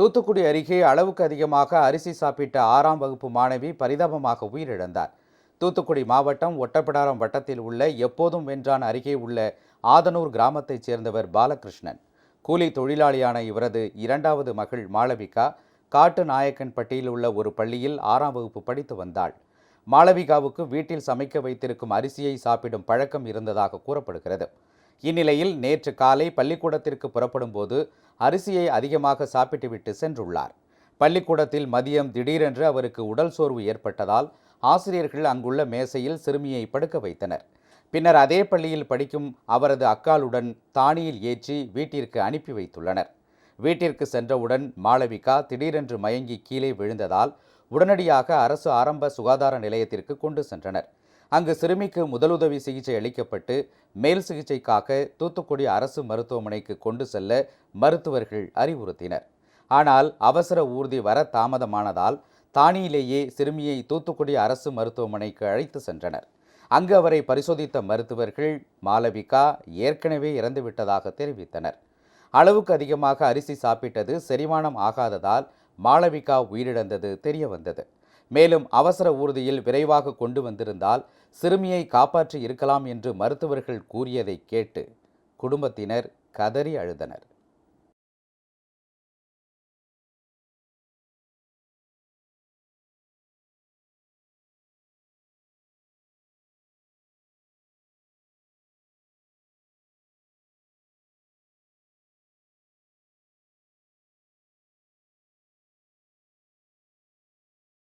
தூத்துக்குடி அருகே அளவுக்கு அதிகமாக அரிசி சாப்பிட்ட ஆறாம் வகுப்பு மாணவி பரிதாபமாக உயிரிழந்தார். தூத்துக்குடி மாவட்டம் ஒட்டப்பிடாரம் வட்டத்தில் உள்ள எப்போதும் வென்றான் அருகே உள்ள ஆதனூர் கிராமத்தைச் சேர்ந்தவர் பாலகிருஷ்ணன். கூலி தொழிலாளியான இவரது இரண்டாவது மகள் மாளவிகா காட்டு நாயக்கன்பட்டியில் உள்ள ஒரு பள்ளியில் ஆறாம் வகுப்பு படித்து வந்தாள். மாளவிகாவுக்கு வீட்டில் சமைக்க வைத்திருக்கும் அரிசியை சாப்பிடும் பழக்கம் இருந்ததாக கூறப்படுகிறது. இந்நிலையில் நேற்று காலை பள்ளிக்கூடத்திற்கு புறப்படும் போது அரிசியை அதிகமாக சாப்பிட்டுவிட்டு சென்றுள்ளார். பள்ளிக்கூடத்தில் மதியம் திடீரென்று அவருக்கு உடல் சோர்வு ஏற்பட்டதால் ஆசிரியர்கள் அங்குள்ள மேசையில் சிறுமியை படுக்க வைத்தனர். பின்னர் அதே பள்ளியில் படிக்கும் அவரது அக்காளுடன் தானியில் ஏற்றி வீட்டிற்கு அனுப்பி வைத்துள்ளனர். வீட்டிற்கு சென்றவுடன் மாளவிகா திடீரென்று மயங்கி கீழே விழுந்ததால் உடனடியாக அரசு ஆரம்ப சுகாதார நிலையத்திற்கு கொண்டு சென்றனர். அங்கு சிறுமிக்கு முதலுதவி சிகிச்சை அளிக்கப்பட்டு மேல் சிகிச்சைக்காக தூத்துக்குடி அரசு மருத்துவமனைக்கு கொண்டு செல்ல மருத்துவர்கள் அறிவுறுத்தினர். ஆனால் அவசர ஊர்தி வர தாமதமானதால் தானியிலேயே சிறுமியை தூத்துக்குடி அரசு மருத்துவமனைக்கு அழைத்து சென்றனர். அங்கு அவரை பரிசோதித்த மருத்துவர்கள் மாலவிகா ஏற்கனவே இறந்துவிட்டதாக தெரிவித்தனர். அளவுக்கு அதிகமாக அரிசி சாப்பிட்டது செரிமானம் ஆகாததால் மாளவிகா உயிரிழந்தது தெரிய வந்தது மேலும் அவசர ஊர்தியில் விரைவாக கொண்டு வந்திருந்தால் சிறுமியை காப்பாற்றி இருக்கலாம் என்று மருத்துவர்கள் கூறியதை கேட்டு குடும்பத்தினர் கதறி அழுதனர்.